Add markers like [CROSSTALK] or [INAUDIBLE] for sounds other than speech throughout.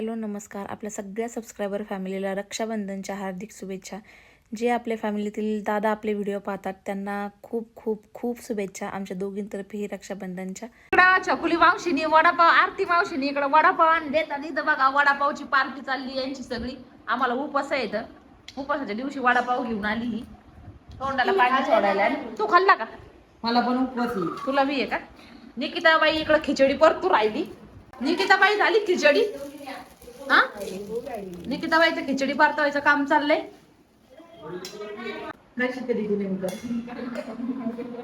Hello नमस्कार. आपल्या सगळ्या सबस्क्रायबर फॅमिलीला रक्षाबंधनच्या हार्दिक शुभेच्छा. जे आपल्या फॅमिलीतील दादा आपले व्हिडिओ पाहतात त्यांना खूप खूप खूप शुभेच्छा. आमच्या दोघींतर्फे ही रक्षाबंधनच्या. इकडं छकुली मावशीनी वडापाव आरती मावशीनी इकडं वडापाव आणले. आणि इथं बघा वडापावची पार्टी चालली यांची सगळी. आम्हाला उपास आहे इथं. उपासाच्या दिवशी वडापाव घेऊन आली ही. तोंडाला पाणी सोडायला तू खाल्ला का? मला पण उपवास आहे. तुला बी आहे का? निकिताबाई इकडं खिचडी परतू राहिली. निकिताबाई झाली खिचडी? हा? निकिताबाईचं खिचडी परतवायचं काम चाललंय. कशी कधी दिली मी तर?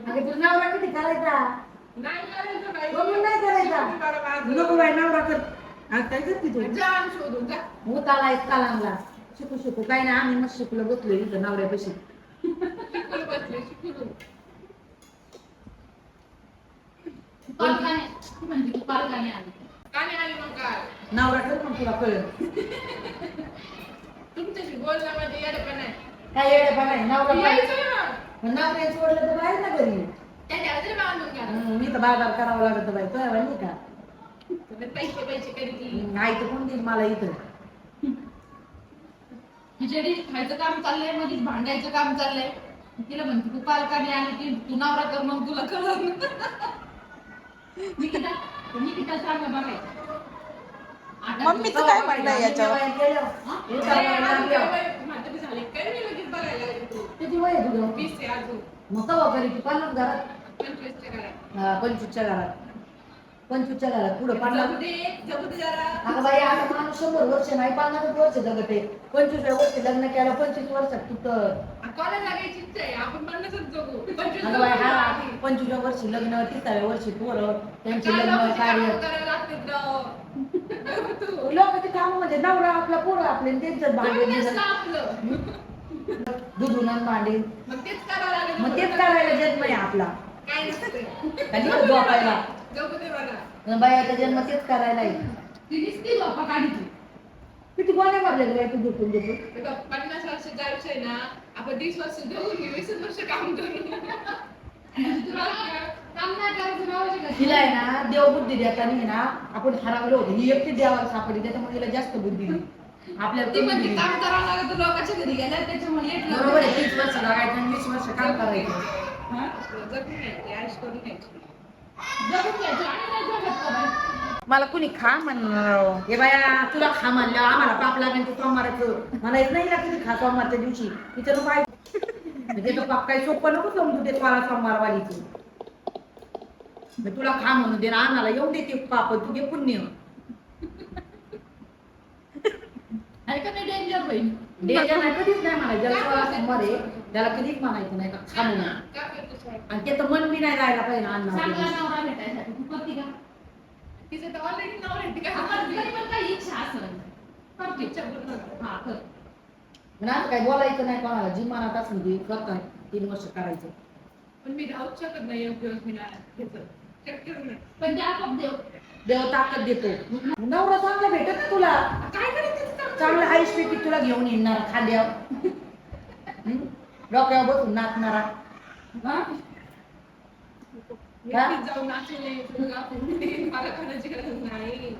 अगं तुझा नवरा किती करायचा म्हणून नाही करायचा. नको बाई नवरा कर. काय करते तू काय नाही बसलो इथं नवऱ्यापाशी नवरा कर मग तुला कळलं. काय येडे पण आहे. नवरा पण- पण नवऱ्याचं ओढलं तर बाहेर ना घरी. हम्म, मी तर बाजार करावं लागत बाई. तुझ्या नाही का? हम्म, आई तर कोण देईल मला इथं? खिचडी खायचं काम चाललंय मध्येच भांडायचं काम चाललंय. तिला म्हणते तू पालकाने आली की तू नवरा कर मग तुला कर निकिता निकिता सांगा बघायचं मम्मीचं काय म्हणणं याच्यावर? आहे मग तू घरात? पंचवीसच्या घरात. पंचवीसच्या घरात पुढं पन्नास अगं बाई आता माणूस शंभर वर्ष नाही पन्नास वर्ष जगते. पंचवीसव्या वर्षी लग्न केलं पंचवीस वर्षात तू तर अगं बाई हा पंचवीसव्या वर्षी लग्न तिसाव्या वर्षी पोरं त्यांचे लग्न कार्य. [LAUGHS] लोकांचे काम म्हणजे नवरा आपला पोरं आपले त्यांच्यात भांडे दुधून भांडे. मग तेच करायला जन्म आहे आपला. झोपायला? बायाचा जन्म तेच करायला किती गोण्या मारले गे तू झोपून झोपून पन्नास वर्षाच्या आयुष्य आहे ना आपण तीस वर्ष घेऊ वीस वर्ष काम करू. तिला आहे ना देव बुद्धी देताना ना आपण हरवलो होतो ही एकटी देवाला सापडली त्याच्यामुळे तिला जास्त बुद्धी आपल्याला ती दिली. काम करावं लागत लोकांच्या घरी गेल्या त्याच्यामुळे लेट. बरोबर आहे तीस वर्ष लागायचं वीस वर्ष काम करायचं हा? जगून आयुष करून मला कुणी खा म्हणणार हे बाया तुला खा म्हणलं. आम्हाला पाप लागेल तर सोमवाराचं. मला येत नाही ना किती खा सोमवारच्या दिवशी. तिचं पाय म्हणजे तो पाप काही सोपं नको समजू दे मला सोमवार वालीचं मग तुला खा म्हणून दे ना. आम्हाला येऊन देते पाप. तुझे पुण्य. आहे का नाही डेंजर होईल नाही कधीच नाही म्हणायचं ज्याला आहे त्याला कधीच म्हणायचं नाही का करतो? आणि त्याचं मन बी नाही राहायला पाहिजे चांगला अन्न नवरा भेटायसाठी तू करते का? तिचं तर ऑलरेडी नाव आहे ती काय करते? पण काही इच्छा असेल करते इच्छा पूर्ण कर. हा कर. पण असं काही बोलायचं नाही कोणाला जी मनात असून ती करताय तीन वर्ष करायचं. पण मी राहूच शकत नाही एक दिवस मी नाही घेतलं. शक्यच नाही. पण देव. देव ताकद देतो. नवरा चांगला भेटत ना तुला. काय करायचं काम? चांगला आईस पैकी तुला घेऊन येणार खांद्यावर? डोक्यावर बसून नाचणारा. हा? एकटीच जाऊन नाचू नये, तुला गावातून दे, मला खाण्याची गरज नाही.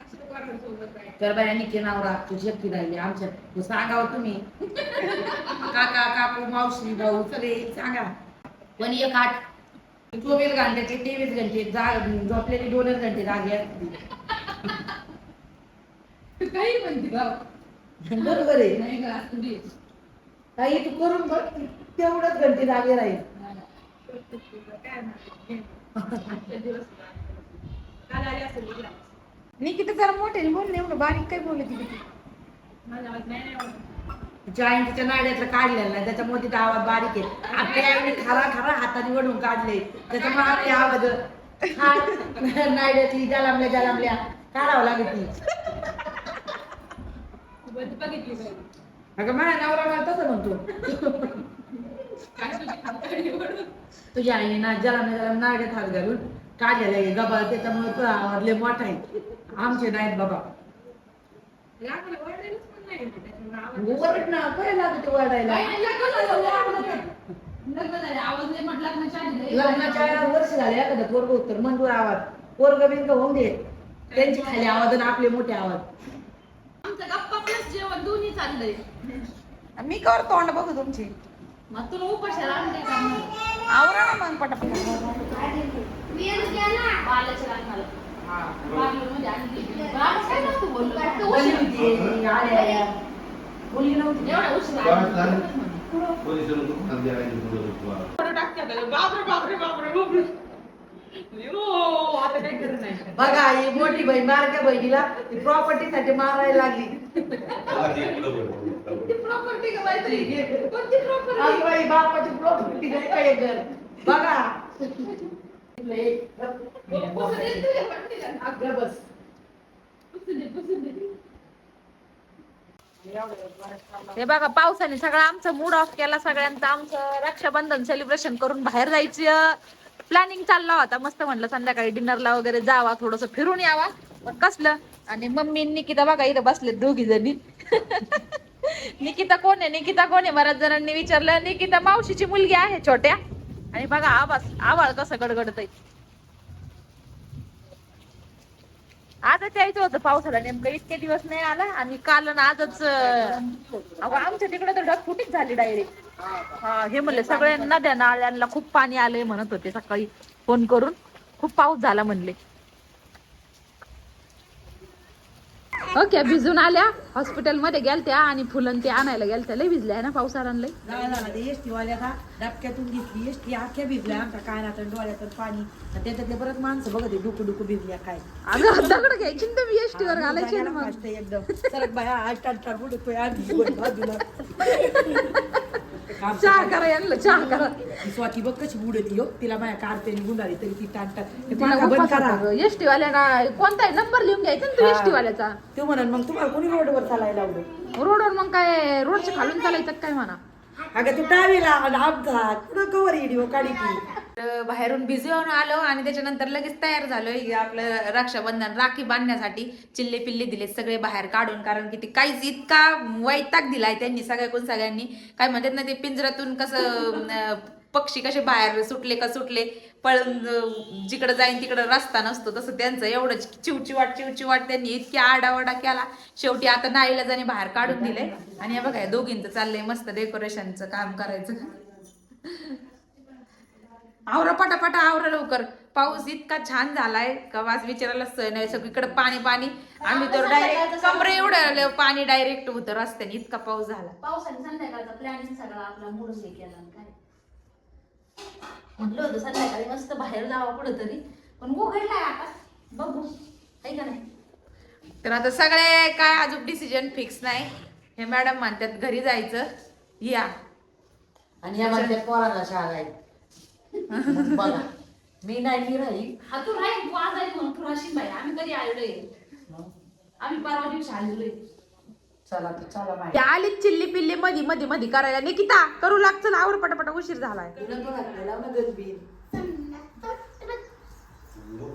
असं कोणाला सोबत आहे? तर बायांनी की नवरा तुझी एकटी राहिली आमच्या तू सांगावं तुम्ही. काका काकू मावशी भाऊ सगळे सांगा. पण एक आठ चोवीस घंट्याचे तेवीस घंटे जाग झोपलेली दोनच घंटे जागे असतील. काही म्हणते गाव बरोबर आहे. नाही का काही तू करून बघ तेवढंच घंटे जागे राहील. निकिता जरा मोठे बोल एवढं बारीक काय बोलत ती. तिच्या आईने तिच्या नाड्यातलं काढलेलं नाही त्याच्यामुळे तिचा आवाज बारीक आहे. आपल्या खरा खरा हाताने वडून काढले. त्याच्यामुळे आपले आवाज हा, नाड्यातली जलामल्या जलामल्या काढावं लागत ती तू बघ- बघितली पाहिजे. अगं नवरा मला तसं म्हणतो. तुझ्या आईने ना जलाम नाड्यात हात घालून काढलेलं आहे गबाळ त्याच्यामुळे लय मोठा आहे. आमचे नाहीत बाबा. काय लागत ते ओरडायला? म्हटलं लग्नाच्या वर्ष झाले एखादं पोरग उत्तर मंजूर आवाज. पोरग बिंग होऊन दे. त्यांचे खाली आवाज आणि आपले मोठे आवाज. जेवण दोन्ही चाललंय. मी कर तोंड बघू तुमची. मग तुला उपाशाला आणते का? आवरा ना मग पटापट. बालाच्या लग्नाला. आणली. बाबा काय बोललो. फक्त उशीर. बघा ही मोठी बहीण मारक्या बहिणीला प्रॉपर्टी साठी मारायला लागली. ते का बाई? कोणती? आई बाई बापाची प्रॉपर्टी नाही काय घर? बघा. बस. हे बघा पावसाने सगळा आमचा मूड ऑफ केला. सगळ्यांचा आमचं रक्षाबंधन सेलिब्रेशन करून बाहेर जायचं. प्लॅनिंग चालला होता. मस्त म्हणलं संध्याकाळी डिनरला वगैरे जावा थोडस फिरून यावा. पण कसलं? आणि मम्मी निकिता बघा इथं बसले दोघी जणी. [LAUGHS] निकिता कोण आहे? निकिता कोण आहे? बऱ्याच जणांनी विचारलं. निकिता मावशीची मुलगी आहे छोट्या. आणि बघा आवाज आवाळ कसं गडगडत आजच यायचं होतं पावसाला. नेमकं इतके दिवस नाही आला. आणि काल आणि आजच आमच्या तिकडे तर ढग फुटीच झाली डायरेक्ट हा हे म्हणले सगळ्या नद्या नाल्यांना खूप पाणी आलंय म्हणत होते सकाळी. फोन करून खूप पाऊस झाला म्हणले. ओके भिजून आल्या. हॉस्पिटलमध्ये गेलत्या आणि फुलं ते आणायला गेलत्या. लय भिजल्या ना पावसाला वाल्याचा डबक्यातून घेतली. एसटी अख्ख्या भिजल्या. आमच्या कानात डोळ्यात पाणी. त्याच्यातले परत माणसं बघत डुकू डुकू भिजल्या काय. अगं दगड घ्यायची ना तुम्ही एसटी वर घालायची ना मग. एकदम. सरक बाया आज टाटा बाजूला काम चहा करा यांना चहा करा. ती स्वाती बघ कशी बुडती हो. तिला माझ्या कारपेन गुंडाळी तरी ती टाट तिला बंद करा. एसटी वाल्याला कोणता नंबर लिहून घ्यायचा ना तू हा. एसटी वाल्याचा तू म्हणून मग तुम्हाला कोणी रोडवर चालायला लावलं? रोडवर मग काय रोडच्या खालून चालायचं काय म्हणा? अगं तू टावेला अपघात कुठं कवर येडी काढी ती. तर बाहेरून बिझी होऊन आलो आणि त्याच्यानंतर लगेच तयार झालो आपलं रक्षाबंधन राखी बांधण्यासाठी. चिल्ले पिल्ले दिले सगळे बाहेर काढून कारण की ते काहीच इतका वैताग दिलाय त्यांनी सगळ्याकडून सगळ्यांनी. काय म्हणतात ना ते पिंजऱ्यातून कसं पक्षी कसे बाहेर सुटले का सुटले पळून जिकडं जाईन तिकडं रस्ता नसतो तसं त्यांचं एवढं चिवचिवाट चिवचिवाट त्यांनी इतकी आडावडा केला. शेवटी आता नाईला जाणे बाहेर काढून दिले आणि हे बघा दोघींचं चाललंय मस्त डेकोरेशनचं काम करायचं. आवरा पटापटा आवरा लवकर. पाऊस इतका छान झालाय. का वास विचारायला सण नाही. सगळीकडे पाणी पाणी. आम्ही तर डायरेक्ट कमरे एवढं पाणी डायरेक्ट होतं रस्त्याने. इतका पाऊस झाला. पावसाने संध्याकाळचा प्लॅनिंग सगळा आपला मूड हे केला आणि काय. म्हटलं होतं संध्याकाळी मस्त बाहेर जावं कुठंतरी. पण उघडलाय आता. बघू. आहे का नाही? तर आता सगळे काय अजून डिसिजन फिक्स नाही. हे मॅडम म्हणतात घरी जायचं. या. आणि या माझ्या पोराला शाळा आहे. मग बघा. [LAUGHS] मी नाही मी राहील हा तू राहील तू आज आहे म्हणून तू राशील बाई. आम्ही कधी आलोय आम्ही परवा दिवशी आलेलोय चला तर चला बाय ते आली चिल्ली पिल्ली मधी मधी मधी करायला. निकिता करू लागचं आवर पटापटा उशीर झालाय. तुला तो घातलेला ना गजबीर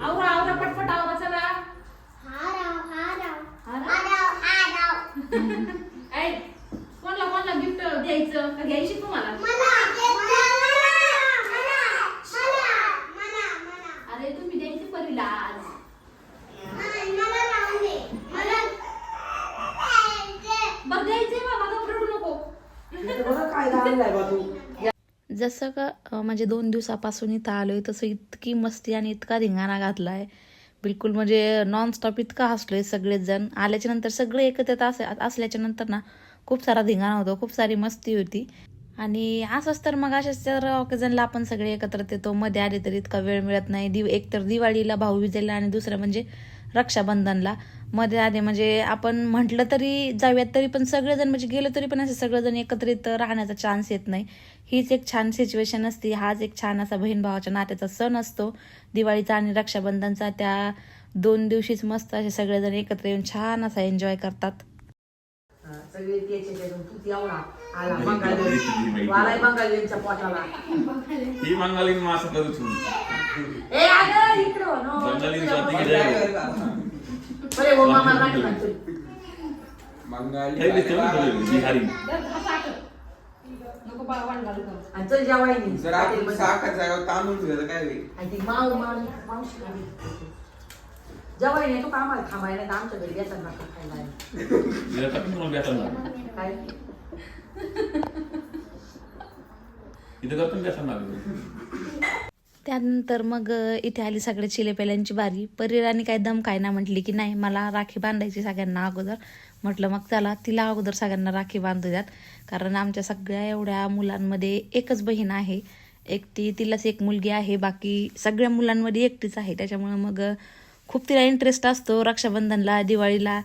आवरा आवरा पटपट आवरा चला काय कोणाला कोणाला गिफ्ट द्यायचं का घ्यायची तुम्हाला अरे तुम्ही द्यायची परीला आज बघ द्यायचंय बाबा गप रडू नको इथं बघा काय घाललाय बा तू जसं का म्हणजे दोन दिवसापासून इथं आलो आहे तसं इतकी मस्ती आणि इतका धिंगाणा घातला आहे बिलकुल म्हणजे नॉनस्टॉप इतका हसलोय सगळेच जण आल्याच्यानंतर सगळे एकत्रित अस असल्याच्या नंतर ना खूप सारा धिंगाणा होतो खूप सारी मस्ती होती. आणि असंच तर मग अशाच तर ऑकेजनला आपण सगळे एकत्र येतो. मध्ये आले तर इतका वेळ मिळत नाही. दिव एक तर दिवाळीला विजेला आणि दुसरं म्हणजे रक्षाबंधनला. मध्ये आधी म्हणजे आपण म्हटलं तरी जाऊयात तरी पण सगळेजण म्हणजे गेलो तरी पण असे सगळेजण एकत्रित राहण्याचा चान्स येत नाही. हीच एक छान सिच्युएशन असते. हाच एक छान असा बहीण भावाच्या नात्याचा सण असतो. दिवाळीचा आणि रक्षाबंधनचा त्या दोन दिवशीच मस्त असे सगळेजण एकत्र येऊन छान असा एन्जॉय करतात. सगळे त्याचे तूच एवढा आला बंगाली. आलाय पोटाला. ही बंगालीन मासा करूच ए अगं इकडं. नो बरे ओ मामा राखला बंगाली बिहारी नको आणि चल जेवायनी जर आपण साखर जागा तांदूळ काय आणि माऊ माऊ मावशी आम्हाला थांबायला तर आमच्या घरी येतात ना खायला बेसन. काय इथं करतो ना बेसन लाडू. त्यानंतर मग अ, इथे आली सगळ्या चिलेपेल्यांची बारी. परीराने काय दम काय ना म्हटली की नाही मला राखी बांधायची सगळ्यांना अगोदर. म्हटलं मग चला तिला अगोदर सगळ्यांना राखी बांधू द्यात कारण आमच्या सगळ्या एवढ्या मुलांमध्ये एकच बहीण आहे. एकटी तिलाच एक मुलगी आहे. बाकी सगळ्या मुलांमध्ये एकटीच आहे. त्याच्यामुळे मग अ, खूप तिला इंटरेस्ट असतो रक्षाबंधनला दिवाळीला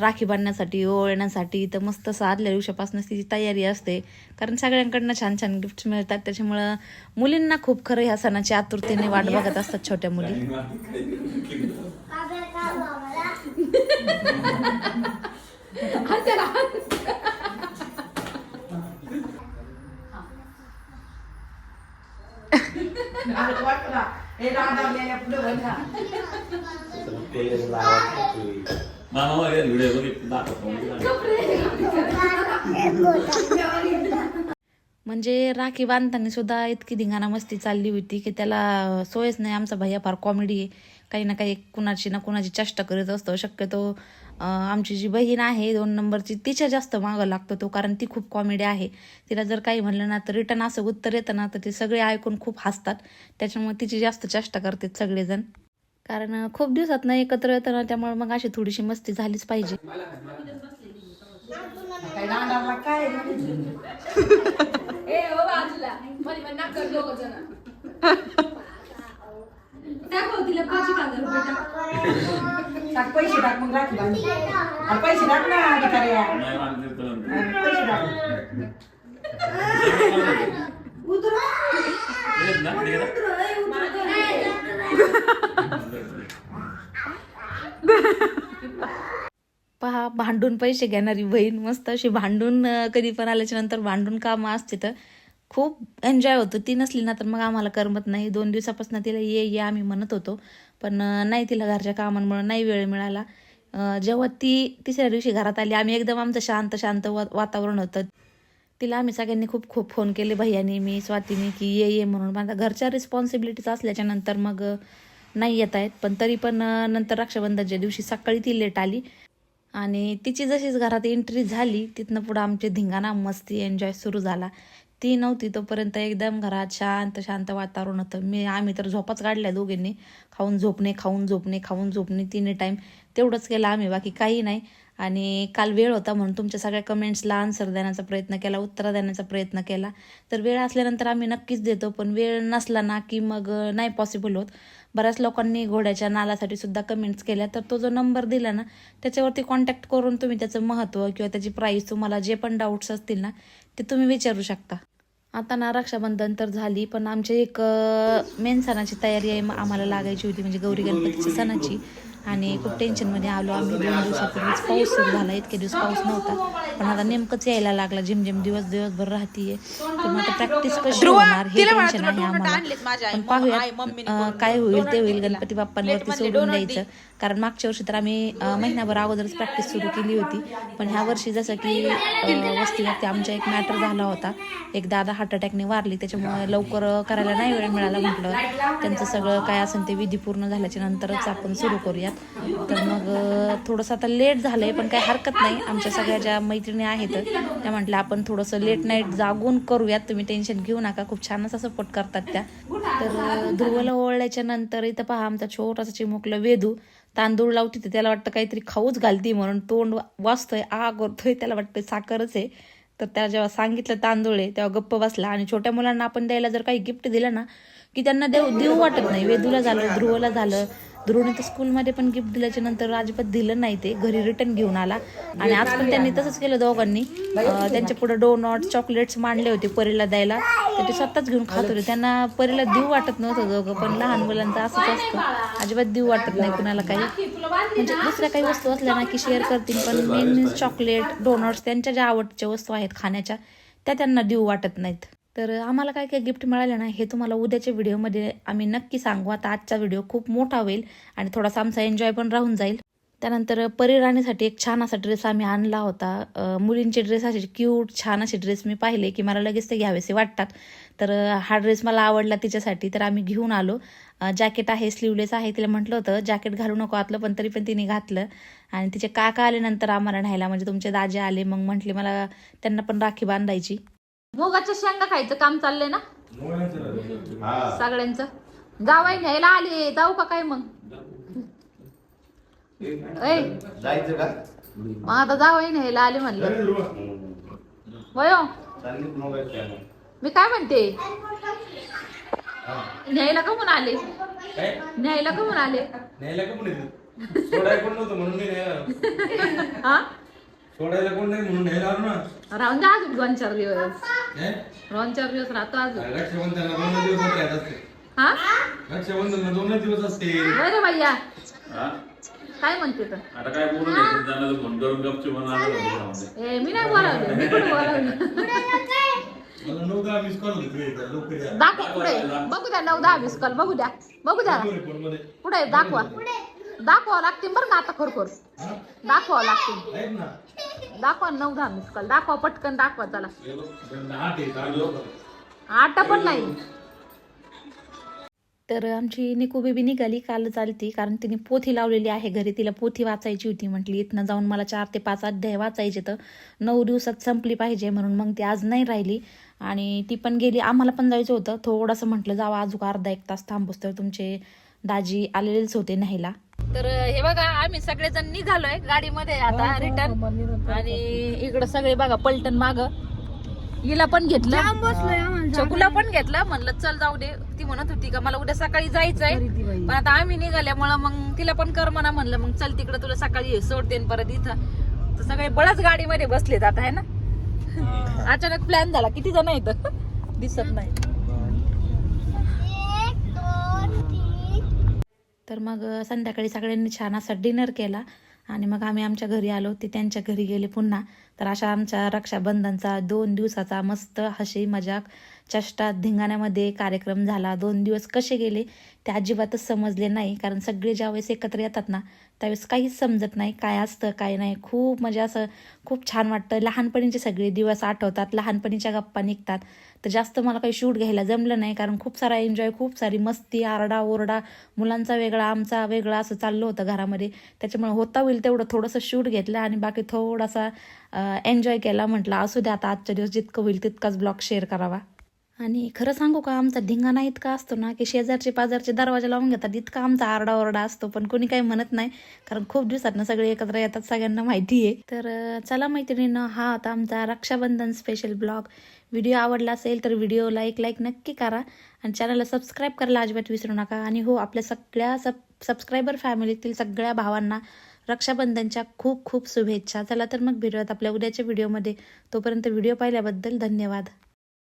राखी बांधण्यासाठी ओळण्यासाठी तर मस्त असं आदल्या दिवसापासूनच तिची तयारी असते. कारण सगळ्यांकडनं छान छान गिफ्ट मिळतात. त्याच्यामुळं मुलींना खूप खरं ह्या सणाची आतुरतेने वाट बघत असतात छोट्या मुली. [LAUGHS] हे रांधावलेल्या पुढं बघा. तेल लावायचं. मामा वगैरे व्हिडिओ बघित दाखवतो म्हणजे राखी बांधताना सुद्धा इतकी धिंगाणा मस्ती चालली होती की त्याला सोयच नाही आमचा भैया फार कॉमेडी आहे काही ना काही कुणाची ना कुणाची चेष्टा करत असतो शक्यतो आमची जी बहीण आहे दोन नंबरची तिच्या जास्त मागं लागतो तो कारण ती खूप कॉमेडी आहे. तिला जर काही म्हणलं ना तर रिटर्न असं उत्तर येतं ना तर ते सगळे ऐकून खूप हसतात. त्याच्यामुळे तिची जास्त चेष्टा करतात सगळेजण. कारण खूप दिवसात ना एकत्र येतं ना त्यामुळे मग अशी थोडीशी मस्ती झालीच पाहिजे. काय [LAUGHS] [LAUGHS] रांधावला काय ए बाजूला मध्ये मध्ये नाक दोघ जण दाखव तिला पाच एक हजार रुपये टाक. टाक पैसे टाक मग राखी बांधू अरे पैसे टाक ना भिकाऱ्या. नाही मानते तर. पैसे टाक येत ना? येत ना? पहा भांडून पैसे घेणारी बहीण मस्त अशी भांडून अं, कधी पण आल्याच्यानंतर भांडून कामं असते तर खूप एन्जॉय होतो. ती नसली ना तर मग आम्हाला करमत नाही. दोन दिवसापासून तिला ये ये आम्ही म्हणत होतो. पण नाही तिला घरच्या कामांमुळे नाही वेळ मिळाला. जेव्हा ती तिसऱ्या दिवशी घरात आली आम्ही एकदम आमचं शांत शांत वा वातावरण होतं. तिला आम्ही सगळ्यांनी खूप खूप फोन केले. भैयानी मी स्वातीने की ये ये म्हणून. माझ्या घरच्या रिस्पॉन्सिबिलिटीज असल्याच्या नंतर मग नाही येत आहेत. पण तरी पण नंतर रक्षाबंधनच्या दिवशी सकाळी ती लेट आली. आणि तिची जशीच घरात एंट्री झाली तिथनं पुढं आमचे धिंगाणा मस्ती एन्जॉय सुरू झाला. ती नव्हती तोपर्यंत एकदम घरात शांत शांत वातावरण होतं. मी आम्ही तर झोपाच काढल्या दोघींनी. खाऊन झोपणे खाऊन झोपणे खाऊन झोपणे तिन्ही टाईम तेवढंच केलं आम्ही. बाकी काही नाही. आणि काल वेळ होता म्हणून तुमच्या सगळ्या कमेंट्सला आन्सर देण्याचा प्रयत्न केला उत्तर देण्याचा प्रयत्न केला. तर वेळ असल्यानंतर आम्ही नक्कीच देतो पण वेळ नसला ना की मग नाही पॉसिबल होत. बऱ्याच लोकांनी घोड्याच्या नालासाठी सुद्धा कमेंट्स केल्या. तर तो जो नंबर दिला ना त्याच्यावरती कॉन्टॅक्ट करून तुम्ही त्याचं महत्त्व किंवा त्याची प्राईस तुम्हाला जे पण डाऊट्स असतील ना ते तुम्ही विचारू शकता. आता ना रक्षाबंधन तर झाली पण आमची एक मेन सणाची तयारी आहे आम्हाला लागायची होती म्हणजे गौरी गणपतीच्या सणाची. आणि खूप टेन्शनमध्ये आलो आम्ही. दोन दिवसापूर्वीच पाऊस सुरू झाला इतके दिवस पाऊस नव्हता. पण आता नेमकंच यायला लागला झिमझिम दिवस दिवसभर राहतीये. मग आता प्रॅक्टिस कशी होणार हे टेन्शन आहे आम्हाला. पण पाहूयात अं, काय होईल ते होईल गणपती बाप्पांवरती सोडून द्यायचं. कारण मागच्या वर्षी तर आम्ही महिनाभर अगोदरच प्रॅक्टिस सुरू केली होती. पण ह्या वर्षी जसं की वस्ती वस्तीवरती आमच्या एक मॅटर झाला होता. एक दादा हार्ट अटॅकने वारली. त्याच्यामुळे लवकर करायला नाही वेळ मिळाला म्हटलं. त्यांचं सगळं काय असेल ते विधी पूर्ण झाल्याच्या नंतरच आपण सुरू करूयात. तर मग थोडंसं आता लेट झालंय पण काही हरकत नाही. आमच्या सगळ्या ज्या मैत्रिणी आहेत त्या म्हटलं आपण थोडंसं लेट नाईट जागून करूयात. तुम्ही टेन्शन घेऊ नका. खूप छान असा सपोर्ट करतात त्या. तर ध्रुवला ओळल्याच्या नंतर इथं पहा आमचा छोटासा चिमुकलं वेदू तांदूळ लावते तर त्याला वाटतं काहीतरी खाऊच घालती म्हणून तोंड वाचतोय आ करतोय त्याला वाटतं साखरच आहे. तर त्याला जेव्हा सांगितलं तांदूळ आहे तेव्हा गप्प बसला. आणि छोट्या मुलांना आपण द्यायला जर काही गिफ्ट दिलं ना की त्यांना देऊ देऊ वाटत नाही. वेदूला झालं ध्रुवला झालं ध्रुवने तर स्कूलमध्ये पण गिफ्ट दिल्याच्या नंतर अजिबात दिलं नाही ते. घरी रिटर्न घेऊन आला. आणि आज पण त्यांनी तसंच केलं दोघांनी. त्यांच्या पुढे डोनट चॉकलेट्स मांडले होते परीला द्यायला. तर ते स्वतःच घेऊन खात होते. त्यांना परीला देऊ वाटत नव्हतं दोघं पण लहान मुलांचं असंच असतं. अजिबात देऊ वाटत नाही कुणाला काही. म्हणजे दुसऱ्या काही वस्तू असल्या ना की शेअर करतील पण मेन चॉकलेट डोनट्स त्यांच्या ज्या आवडच्या वस्तू आहेत खाण्याच्या त्या त्यांना देऊ वाटत नाहीत. तर आम्हाला काय काय गिफ्ट मिळालं ना हे तुम्हाला उद्याच्या व्हिडिओमध्ये आम्ही नक्की सांगू. आता आजचा व्हिडिओ खूप मोठा होईल आणि थोडासा आमचा एन्जॉय पण राहून जाईल. त्यानंतर परिराणीसाठी एक छान असा ड्रेस आम्ही आणला होता. मुलींचे ड्रेस असे क्यूट छान असे ड्रेस मी पाहिले की मला लगेच ते घ्यावेसे वाटतात. तर हा ड्रेस मला आवडला तिच्यासाठी तर आम्ही घेऊन आलो. जॅकेट आहे स्लीवलेस आहे तिला म्हटलं होतं जॅकेट घालू नको आतलं पण तरी पण तिने घातलं. आणि तिचे काका आले नंतर आम्हाला न्यायला म्हणजे तुमचे दाजे आले मग म्हटले मला त्यांना पण राखी बांधायची. मुगाच्या शेंगा खायचं काम चाललंय ना? हा. सगळ्यांचं. जावाई न्यायला आले. जाऊ का काय मग? ऐ जायचं का? मग आता जावाई न्यायला आले म्हणलं. वयो. मी काय म्हणते? न्यायला का म्हणून आले न्यायला का म्हणून आले. न्यायला का येतं. सोडायला कोण नव्हतं म्हणून मी. हा? सोडायला कोण नाही म्हणून आलो ना. राहून द्या अजून दोन चार दिवस? दोन चार दिवस राहतो अजून. रक्षाबंधनाला दोन दिवस राहत असते हा? रक्षाबंधनला दिवस असते. बरं भैया. हा? काय म्हणते तर आता काय बोलून घ्यायचं? त्यांना तर फोन करून गपचूप. ए मी नाही बोलावलं. मी पण बोलावलं? मला नऊ दहा मिस कॉल होते लवकर या. दाखवा पुढे बघू द्या नऊ दहा वीस कॉल बघू द्या. बघू द्या. फोनमध्ये पुढे दाखवा. दाखवा लागतील बरं का आता खरोखर. दाखवा लागतील. आहेत ना दाखवा नऊ दहा मिस कॉल दाखवा पटकन दाखवा चला. हे बघ, त्यांना आठ आहे पण नाही. तर आमची निकू बेबी निघाली काल चालती कारण तिने पोथी लावलेली आहे घरी. तिला पोथी वाचायची होती म्हटली इथनं जाऊन मला चार ते पाच अध्याय वाचायचे तर नऊ दिवसात संपली पाहिजे म्हणून मग ती आज नाही राहिली. आणि ती पण गेली आम्हाला पण जायचं होतं. थोडंसं म्हटलं जावं अजून अर्धा एक तास थांबूस तर तुमचे दाजी आलेलेच होते न्यायला. तर हे बघा आम्ही सगळेजण निघालोय गाडीमध्ये आता रिटर्न आणि इकडं सगळे बघा पलटण माग. हिला पण घेतलं. चकुला पण घेतलं. म्हणलं चल जाऊ दे. ती म्हणत होती का मला उद्या सकाळी जायचंय. पण आता आम्ही निघाल्यामुळं मग तिला पण कर म्हणा म्हणलं. मग चल तिकडं तुला सकाळी सोडते परत इथं. तर सगळे बळच गाडीमध्ये बसलेत आता है ना? अचानक प्लॅन झाला. किती जण येत [LAUGHS] दिसत नाही. तर मग संध्याकाळी सगळ्यांनी छान असा डिनर केला. आणि मग आम्ही आमच्या घरी आलो ते त्यांच्या घरी गेले पुन्हा. तर अशा आमच्या रक्षाबंधनचा दोन दिवसाचा मस्त हशी मजाक चष्टा धिंगाण्यामध्ये कार्यक्रम झाला. दोन दिवस कसे गेले ते अजिबातच समजले नाही. कारण सगळे ज्यावेळेस एकत्र येतात ना त्यावेळेस काहीच समजत नाही काय असतं काय नाही. खूप म्हणजे असं खूप छान वाटतं. लहानपणीचे सगळे दिवस आठवतात. लहानपणीच्या गप्पा निघतात. तर जास्त मला काही शूट घ्यायला जमलं नाही कारण खूप सारा एन्जॉय खूप सारी मस्ती आरडा ओरडा मुलांचा वेगळा आमचा वेगळा असं चाललं होतं घरामध्ये. त्याच्यामुळे होता होईल तेवढं थोडंसं शूट घेतलं आणि बाकी थोडासा एन्जॉय केला म्हटलं असू द्या आता आजच्या दिवस जितकं होईल तितकाच ब्लॉग शेअर करावा. आणि खरं सांगू का आमचा धिंगाणा इतका असतो ना की शेजारचे पाजारचे दरवाजा लावून घेतात. इतका आमचा आरडाओरडा असतो पण कोणी काही म्हणत नाही कारण खूप दिवसातनं सगळे एकत्र येतात सगळ्यांना माहिती आहे. तर चला मैत्रिणीनं हा आता आमचा रक्षाबंधन स्पेशल ब्लॉग व्हिडिओ आवडला असेल तर व्हिडिओला एक लाईक नक्की करा आणि चॅनलला सबस्क्राईब करायला अजिबात विसरू नका. आणि हो आपल्या सगळ्या सब सबस्क्रायबर फॅमिलीतील सगळ्या भावांना रक्षाबंधनच्या खूप खूप शुभेच्छा. चला तर मग भेटूयात आपल्या उद्याच्या व्हिडिओमध्ये तोपर्यंत व्हिडिओ पाहिल्याबद्दल धन्यवाद.